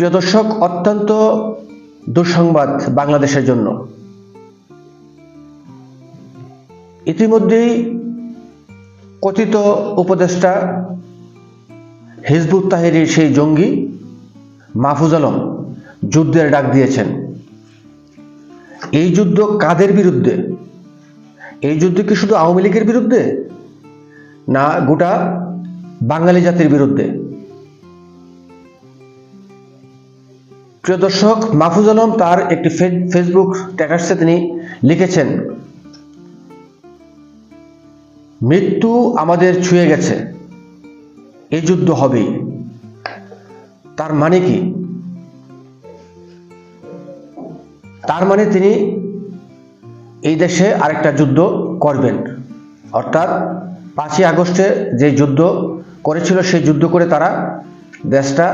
প্রিয় দর্শক, অত্যন্ত দুঃসংবাদ বাংলাদেশের জন্য। ইতিমধ্যেই কথিত উপদেষ্টা হিজবুত তাহিরির সেই জঙ্গি মাহফুজ আলম যুদ্ধের ডাক দিয়েছেন। এই যুদ্ধ কাদের বিরুদ্ধে? এই যুদ্ধ কি শুধু আওয়ামী লীগের বিরুদ্ধে? না, গোটা বাঙালি জাতির বিরুদ্ধে? প্রিয় দর্শক, মাহফুজ আলম তার একটি ফেসবুক স্ট্যাটাসে তিনি লিখেছেন, মৃত্যু আমাদের ছুঁয়ে গেছে। এই যুদ্ধ হবেই। তার মানে কি? তার মানে তিনি এই দেশে আরেকটা যুদ্ধ করবেন। অর্থাৎ পাঁচই আগস্টে যে যুদ্ধ করেছিল, সেই যুদ্ধ করে তারা দেশটা